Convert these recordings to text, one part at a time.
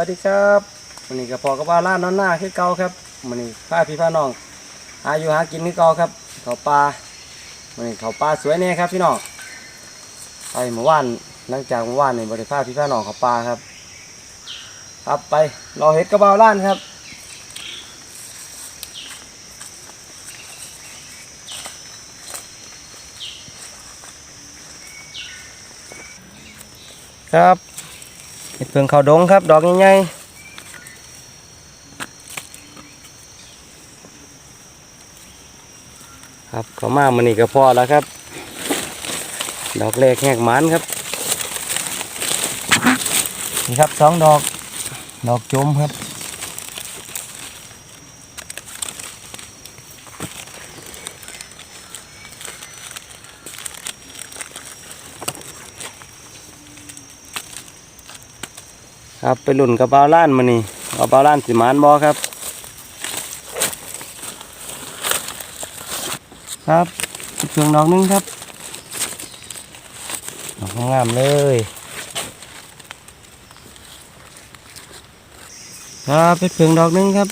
สวัสดีครับวันนี้กับพ่อกับว่าล่านอนหน้าคือเก่าครับวันนี้พาพี่พาน้องหาอยู่หากินคือเก่าครับเขาปลาวันนี้เขาปลาสวยแน่ครับพี่น้องไปเมื่อวานหลังจากเมื่อวานนี่บริพาพี่พาน้องเขาปลาครับ ครับไปรอเห็ดกระเบาล้านครับครับ เห็ดเพิงเขาดงครับ ดอกใหญ่ๆครับเขามามันนี่ก็พอแล้วครับ ดอกแรกแหกมันครับ นี่ครับสองดอก ดอกจมครับ ครับไปหลุ่นกระเป๋าล้านมานี่กระเป๋าล้านสิมานบอครับ ครับเพียงดอกหนึงครับดอกงามเลยครับไปเพียงดอกหนึงครับ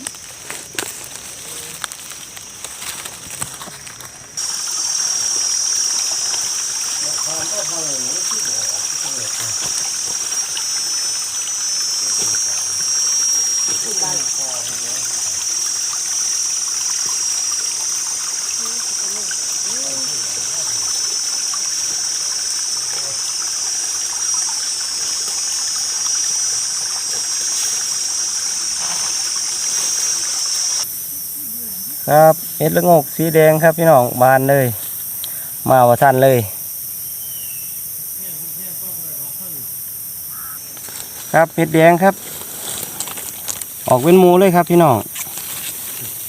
เห็ดละงกสีแดงครับพี่น้องบานเลย มาว่าท่านเลย ครับเห็ดแดงครับ ออกเป็นหมูเลยครับพี่น้อง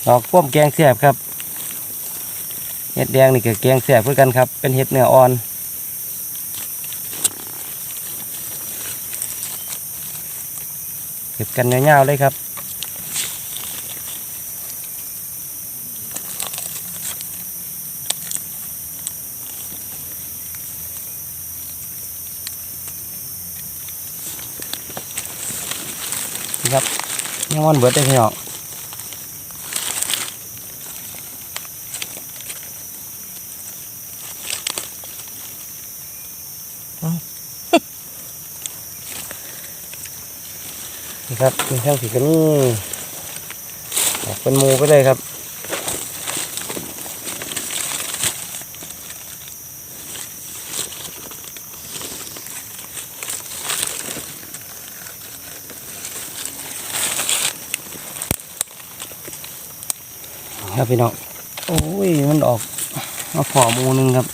ดอกพ่วมแกงแสบครับเห็ดแดงนี่ก็แกงแสบเพื่อกันครับ เป็นเห็ดเนื้ออ่อนเก็บกันยาวๆเลยครับ อันเบิดได้พี่น้องเอานี่ครับมีแท่งสีกันนี่เป็นมูไปเลยครับ ครับพี่น้องโอ้ยมันออกมาฝ่อมูหนึงครับ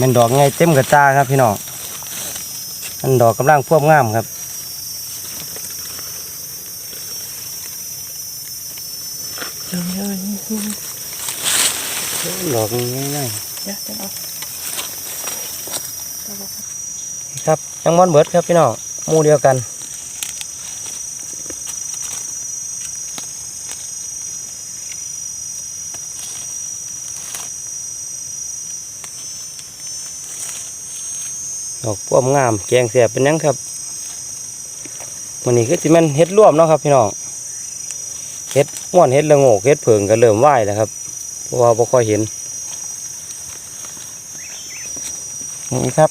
มันดอกไงเต็มกระตาครับพี่น้องมันดอกกำลังพวบงามครับดอกง่ายๆครับยังมอนเบิดครับพี่น้องหมูเดียวกัน อกพวบงาม แกงเสียเป็นยังครับมันนี้คือสิแมันเฮ็ดร่วมเนาะครับ พี่น้องเฮ็ดม่วนเฮ็ดละโงกเฮ็ดเผิงก็เริ่มไหวแล้วครับเพราะว่าบ่ค่อยเห็นนี่ครับ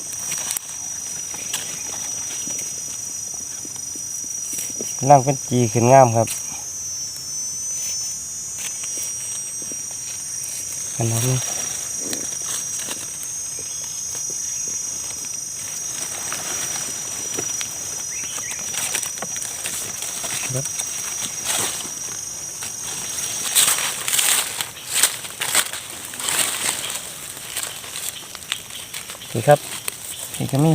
กำลังเป็นจีขึ้นงามครับกันนับนี่ นี่ครับนี่ก็มี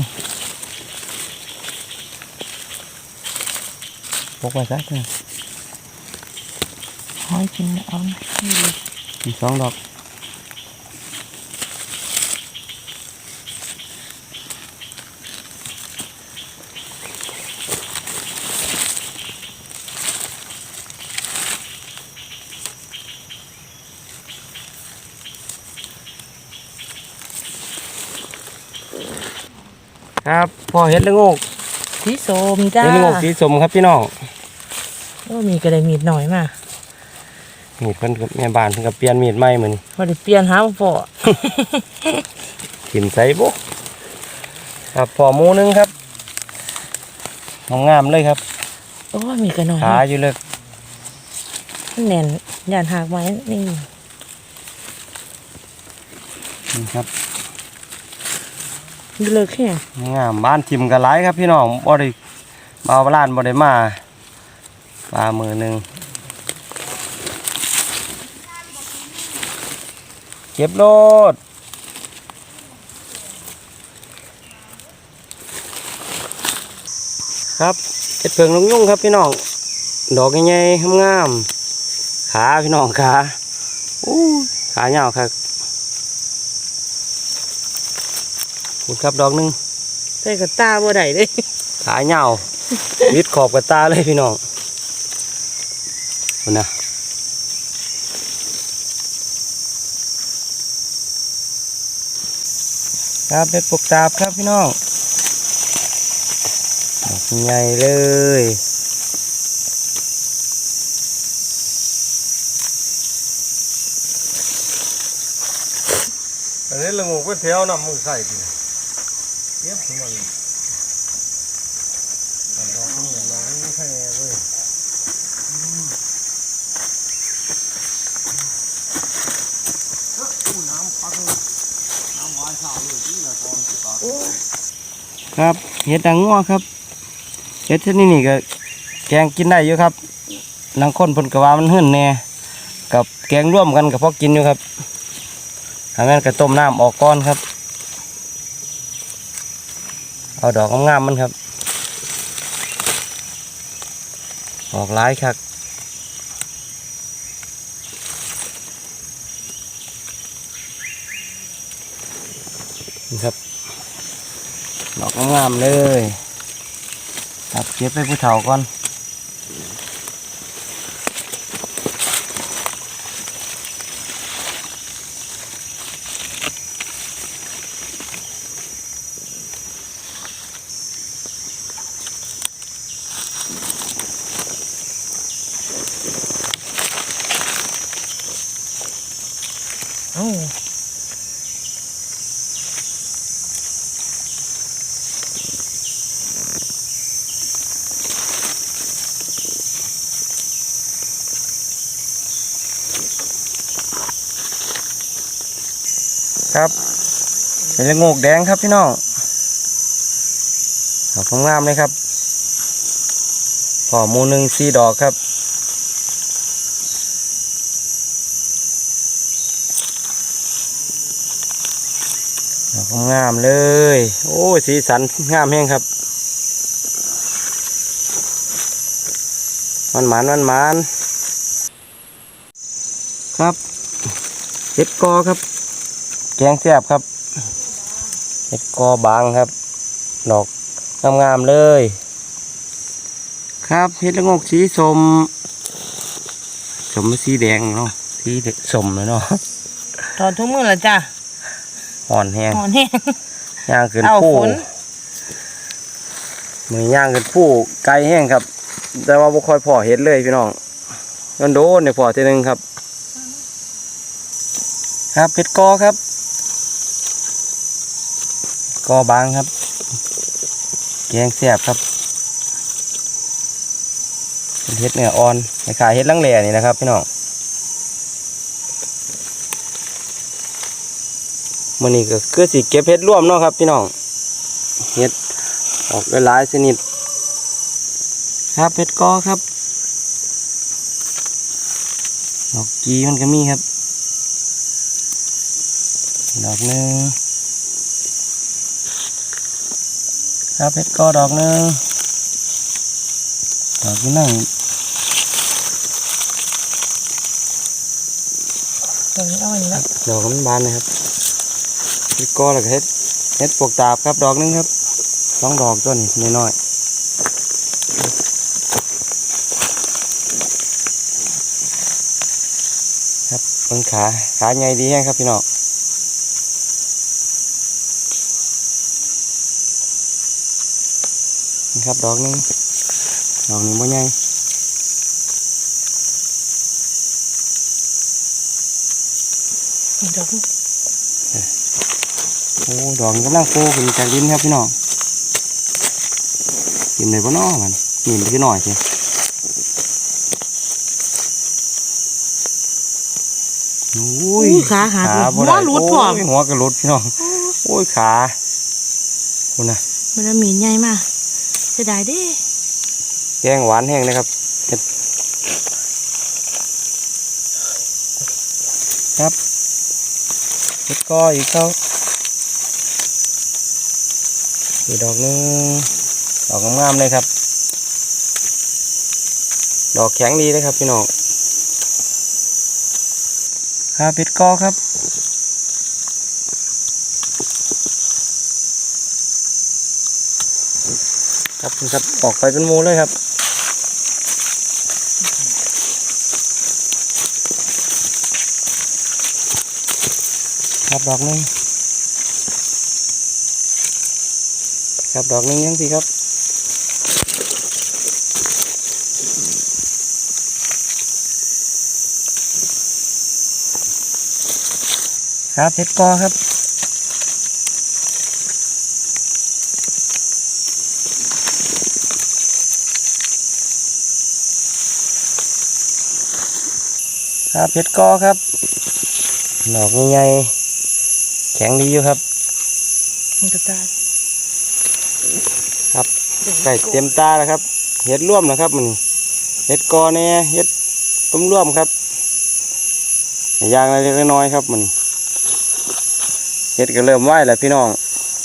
พกมาซะเถอะห้อยกินเอานะนี่เลยมีสองดอก ครับพอเห็ดละโงกสีส้มจ้าเห็ดละโงกสีสมครับพี่น้องโอ้มีกระไดมีดหน่อยมามีดเพิ่นกับแม่บ้านเพิ่นกับเปลี่ยนมีดใหม่มื้อนี้พอได้เปลี่ยนหามาพอถิ่มใส่บุครับพอหมูหนึงครับงามๆเลยครับโอ้ยมีกระหน่อยขาอยู่เลยแน่นย่านหากไม้นี่นี่ครับดู เลยแค่งามบ้านทิมกันหลายครับพี่น้องบ่ได้มาเอาร้านบ่ได้มาปลามือหนึ่งเก็บโลดครับเห็ดเพิงลงยุ่งครับพี่น้อง ดอกใหญ่ๆงามๆขาพี่น้องขาอู้ขาเหี่ยวครับ คุณครับดอกหนึงใส่กระตาบ่ได้เลยขาเหงาวิดขอบกับตาเลยพี่น้องคุณนะครับเป็นปกตาบครับพี่น้องดอกใหญ่เลยอันนี้ละงูก็แถวนำมือใส่ดิ เย็บทั้งหมดอันดอกนี่อันดอกนี่แค่เว้ยครับเห็ดดังง้อครับเห็ดชนิดนี้ก็แกงกินได้อยู่ครับนังคนเพนกว่ามันเหื่นแน่กับแกงร่วมกันกับพอกินอยู่ครับทางนั้นก็ต้มน้ำออกก้อนครับ เอาดอกงามๆมันครับ ออกหลายครับนี่ครับ ดอกงามๆเลย ครับเก็บไปผู้เฒ่าก่อน เป็นละโงกแดงครับพี่น้องดอกงามเลยครับพอมูหนึ่งสี่ดอกครับดอกงามเลย โอ้สีสันงามแห้งครับ มันหมานมันหมานครับเห็ดกอครับ แกงแซ่บครับ เห็ดกอบางครับ ดอกงามๆเลย ครับเห็ดละโงกสีสมสมสีแดงเนาะสีสมเลยเนาะถอดทุกมือแล้วจ้าอ่อนแห้งหอนแห้งย่างเกินเอาผู้ฝนมือย่างเกินผู้ไกลแห้งครับ แต่ว่าบ่ค่อยพอเห็ดเลยพี่น้องมันโดนเนี่ยพอทีหนึงครับ ครับเห็ดกอครับ กอบางครับ แกงแซ่บครับเป็นเห็ดเนื้ออ่อนคล้ายเห็ดลังแหล่นี่นะครับพี่น้องมันนี้ก็คือสิเก็บเห็ดร่วมเนาะครับ พี่น้องเห็ดออกหลายๆชนิด ครับเห็ดกอครับดอกกีมันก็มีครับ ดอกหนึ่ง ครับเห็ดกอดอกหนึ่งดอกที่นั่งตรงนี้เอาไว้นี่ละดอกมันบานนะครับพี่ก็แล้วก็เฮ็ดเฮ็ดปวกตาบครับดอกหนึงครับสองดอกต้นนี่น้อยๆครับเบิ่งขาขาใหญ่ดีแฮงครับพี่น้อง นี่ครับ ดอกหนึงดอกนี้บ่ใหญ่นี่ดอกนี้โอ้ดอกนี้กำลังโตขึ้นจากดินครับพี่น้องกินได้ปะน้อมันนี่มันคือหน่อยสิโอ้ยอู้ขาหาขาหับ่วได้หลุดพร้อมโยหัวก็หลุดพี่น้องโอ้ยขาคุณนะมันละหมีนใหญ่มากเสียดายเด้แกงหวานแห้งนะครับเฮ็ดครับเฮ็ดก้ออีกเขาอีกดอกหนึงดอกงามๆเลยครับ ดอกแข็งดีเลยครับพี่น้องครับเฮ็ดก้อครับ นี่ครับออกไปเป็นหมูเลยครับครับดอกนึงครับดอกนึงยังสิครับครับเพชรกอครับ ครับเพชรกอครับดอกใหญ่ๆแข็งดีอยู่ครับมันกระตาครับไก่เต็มตาแล้วครับ เห็ดร่วมนะครับมันเห็ดกอแน่เห็ดต้มร่วมครับอย่างเล็กๆน้อยๆครับมันเห็ดก็เริ่มไหวแล้วพี่น้อง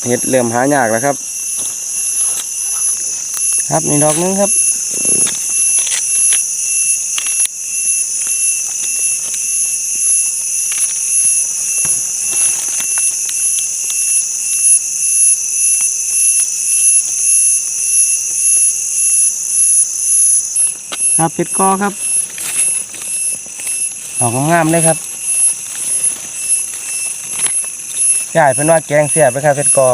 เห็ดเริ่มหายากแล้วครับ ครับนี่ดอกหนึงครับ ครับเพชรกอครับดอกงามๆเลยครับใช่เพิ่นว่าแกงเสียบไปครับเพชรกอ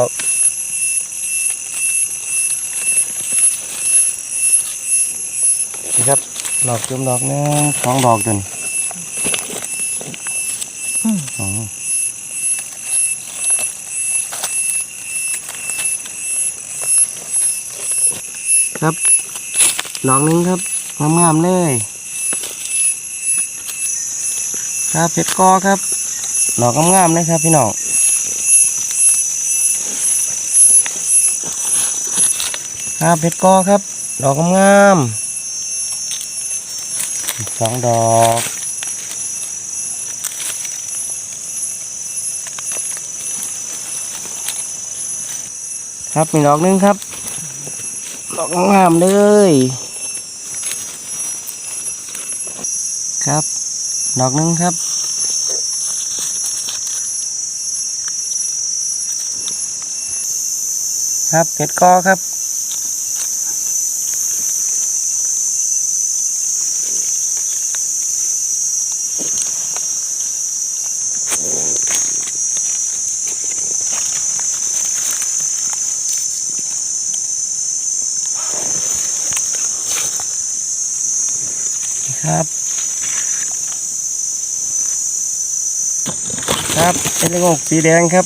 นี่ครับดอกจุ่มดอกหนึงสองดอกจนอืมอ๋อครับดอกหนึงครับ งามๆเลย ครับเพชรกอครับ ดอกงามๆเลยครับพี่น้องครับเพชรกอครับ ดอกงามๆสองดอกครับมีดอกหนึงครับ ดอกงามๆเลย ครับ ดอกหนึงครับครับเพชรกอครับ ครับ ครับเป็นเรื่ององสีแดงครับ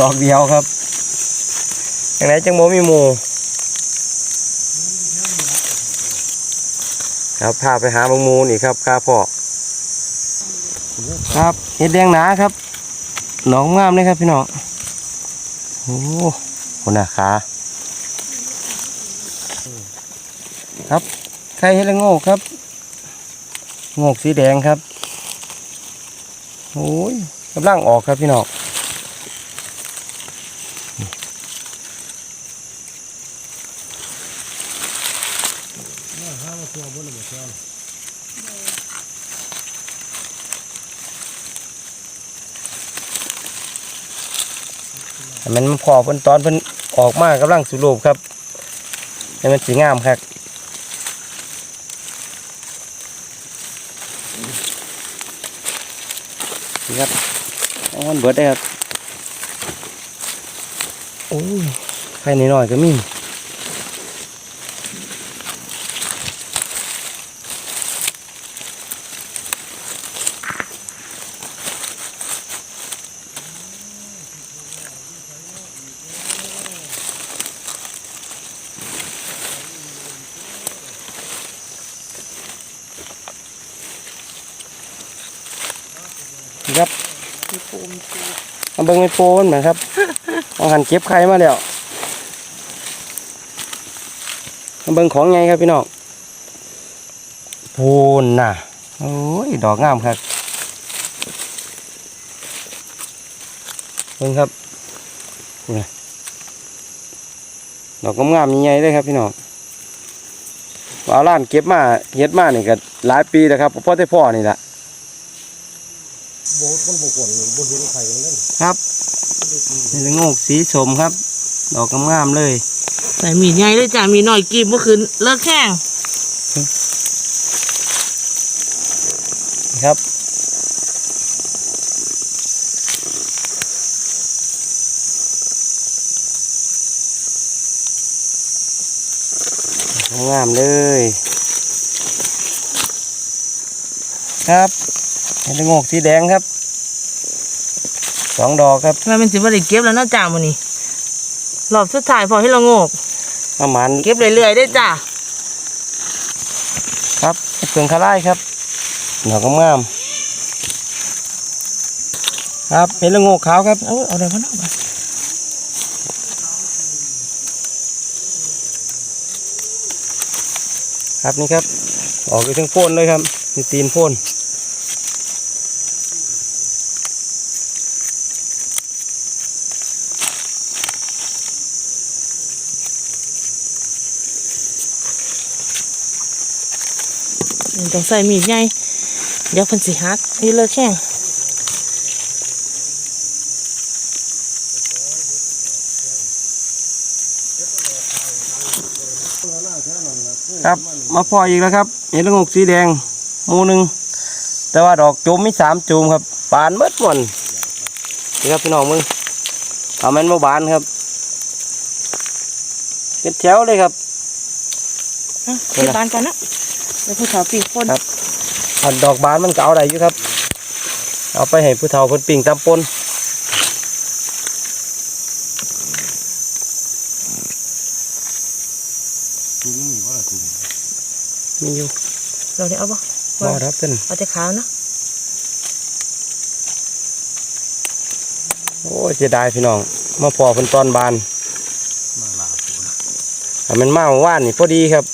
ดอกเดียวครับอย่างไรจังโมมีหมูครับพาไปหาบางมูนี่ครับข้าพ่อครับเห็ดแดงหนาครับหนองงามเลยครับพี่น้องโอ้โหคนน่ะขาครับใครเห็ดละโงกครับโงกสีแดงครับโอ้ย กำลังออกครับพี่น้องมันพอเพิ่นตอนเพิ่นออกมากำลังสุโลบครับให้มันสีงามครับ มันเบิดได้ครับโอ้ยไข่น้อยๆก็มีครับ เอาเบิ้งไม่โปนเหมือนครับเอาหันเก็บไข่มาแล้วเอาเบิ้งของไงครับพี่น้องพูนน่ะโอ้ยดอกงามครับเบิ้งครับนี่ดอกงามๆใหญ่ๆเลยครับพี่น้องเอาล้านเก็บมาเฮ็ดมานี่ก็หลายปีแล้วครับพ่อแต่พ่อนี่แหละโบ มันบกวนโบเห็นไข่มันเล่นครับนี่ละโงกสีสมครับ ดอกงามๆเลยใส่มีดใหญ่เลยจ้ะมีหน่อยกีบเมื่อคืนเลิกแข้งครับงามเลย ครับเห็นละโงกสีแดงครับ องดอกครับแม่เป็นสิบ่ได้เก็บแล้วนะจ้ามื้อนี้รอบสุดท้ายพอให้เราโงกประมาณเก็บเรื่อยๆได้จ้าครับเปลืองคาไล่ครับดอกงามๆครับเห็นละโงกขาวครับเอาเอาได้พ่อน้องไปครับนี่ครับออกไปทั้งโพ่นเลยครับนี่ตีนโพ่น นี่ต้องใส่มีดใหญ่เดี๋ยวเพิ่นสิหักนี่เลิกแข้งครับมาพออีกแล้วครับเห็นละงกสีแดงหมูหนึ่งแต่ว่าดอกจุมมีสามจุมครับบานเบิดหมดนี่ครับพี่น้องมึงเอาแมันมาบานครับเป็นแถวเลยครับอะเก็บบานก่อนนะ เดี๋ยวผู้สาวปีกคนครับอันดอกบานมันก็เอาได้อยู่ครับ เอาไปให้ผู้เฒ่าคนปิ่งตำปนมีอยู่เราได้เอาบ่พอครับเพิ่นเอาแต่ขาวนะโอ้ยเสียดายพี่น้องมาพอเพิ่นตอนบานมาลาปูนะถ้ามันมาเมื่อว่านนี่พอดีครับครับ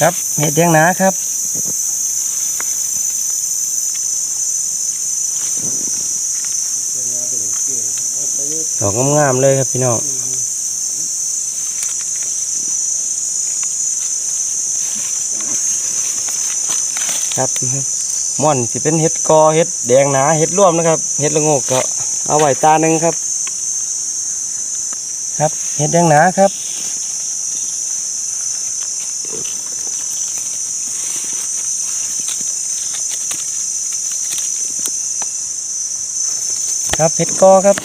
ครับเห็ดแดงหนาครับ ดอกงามๆเลยครับพี่น้องครับม่อนสิเป็นเห็ดกอเห็ดแดงหนาเห็ดร่วมนะครับเห็ดละโงกก็เอาไว้ตาหนึ่งครับ ครับเห็ดแดงหนาครับ ครับเห็ดกอครับ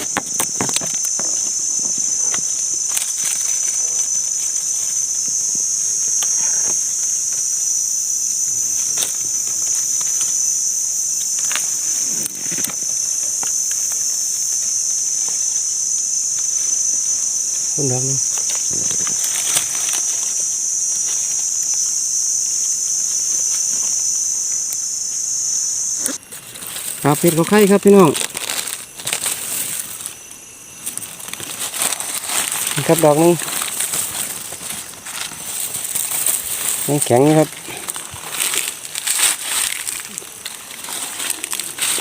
คุณดอกหนึงครับเห็ดเขาไข่ครับพี่น้อง ครับดอกนึงยังแข็งครับ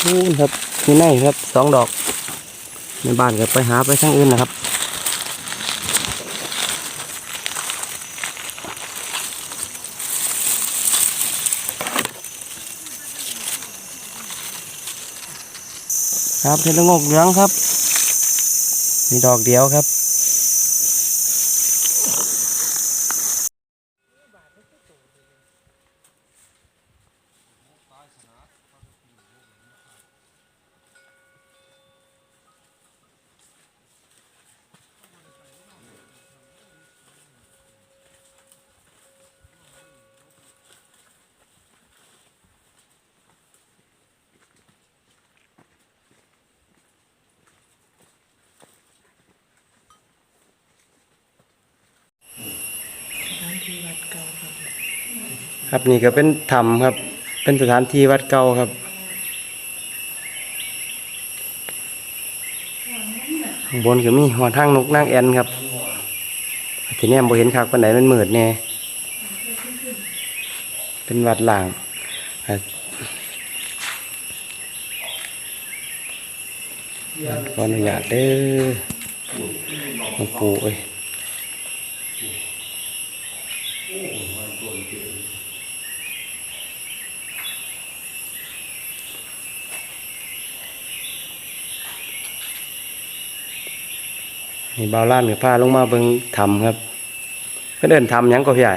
นู่นครับมีในครับสองดอก ในบ้านก็ไปหาไปทางอื่นนะครับครับเห็ดละงกเหลืองครับ มีดอกเดียวครับ ครับนี่ก็เป็นถ้ำครับ เป็นสถานที่วัดเก่าครับบนก็มีหอทางนกนางแอนครับทีนี้บ่เห็นคักปานไหนมันมืดแน่เป็นวัดหลางครับขออนุญาตเด้อหลวงปู่เอ้ย นี่เบาล้านกับพาลงมาเบิ่งทำครับเพื่อนเดินทำยังก็พี่ใหญ่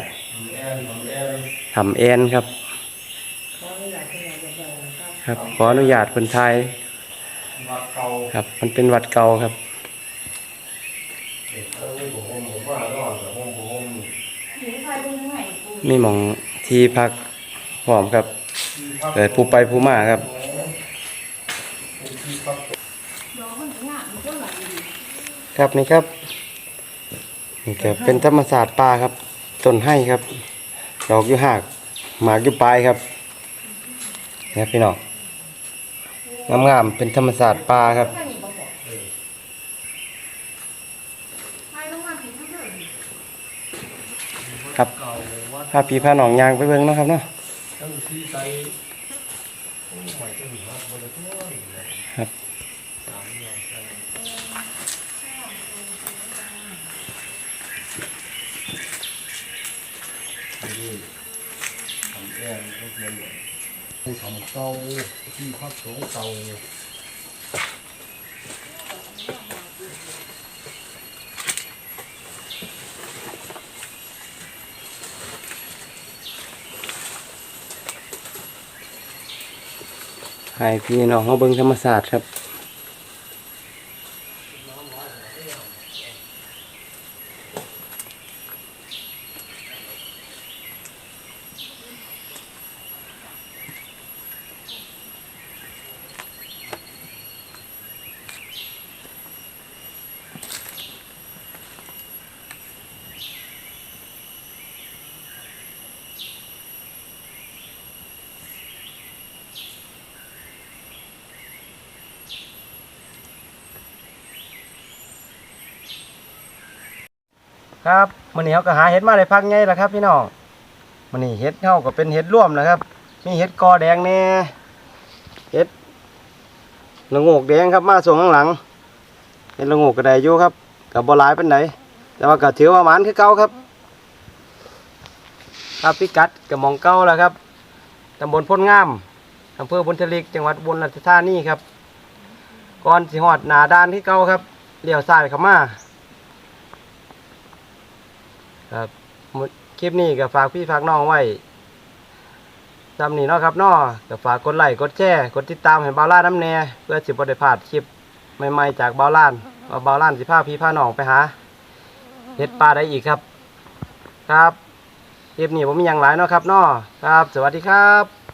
ทำแอนครับ ครับขออนุญาตคนไทยครับมันเป็นวัดเก่าครับเด็กเอ้ยผมผมผมว่าร้อนแต่ผมผมมีหมองที่พักพร้อมครับเกิดผู้ไปผู้มาครับ ครับนี่ครับนี่ก็เป็นธรรมศาสตร์ป่าครับต้นไห้ครับ ดอกอยู่หากหมากอยู่ปลายครับนี่ครับพี่น้องงามๆเป็นธรรมศาสตร์ป่าครับครับเก่าวัดพาพี่พาหนองยางไปเบิ่งนะครับเนาะ ทั้งที่ใจโอ้ใหม่จะมีครับบนทั่วนี่แหละ ครับ สามอย่างใช่นี่ทำแอ นก็เพียงให้ทำเก่าที่พักสงฆ์เก่าให้พี่น้องเขาเบิ่งธรรมศาสตร์ครับ ครับ มื้อนี้เขาก็หาเห็ดมาได้พักไงล่ะครับ พี่น้องมื้อนี้เห็ดเฮาก็เป็นเห็ดร่วมนะครับ มีเห็ดกอแดงแน่เห็ดละโงกแดงครับมาส่งข้างหลังเห็ดละโงกก็ไดอยู่ครับก็บ่หลายปานใดแต่ว่าก็ถือว่าหวานคือเก่าครับครับพิกัดกับหมองเก่าแล้วครับตำบลพ้นงามอำเภอบุญทลิกจังหวัดอุบุญราชธานีครับก่อนสิฮอดหนาด้านที่เก่าครับเลี้ยวซ้ายเข้ามา ครับคลิปนี้ก็ฝากพี่ฝากน้องไว้จำนี่เนาะครับน้อก็ฝากกดไลค์กดแชร์กดติดตามให้บาล่าน้ำแน่เพื่อสิบ่ได้พลาดคลิปใหม่ๆจากบาล่านว่าบาล่านสิพาพี่พาน้องไปหาเห็ดปลาได้อีกครับ ครับคลิปนี้ผมมีอย่างหลายเนาะครับน้อครับ สวัสดีครับ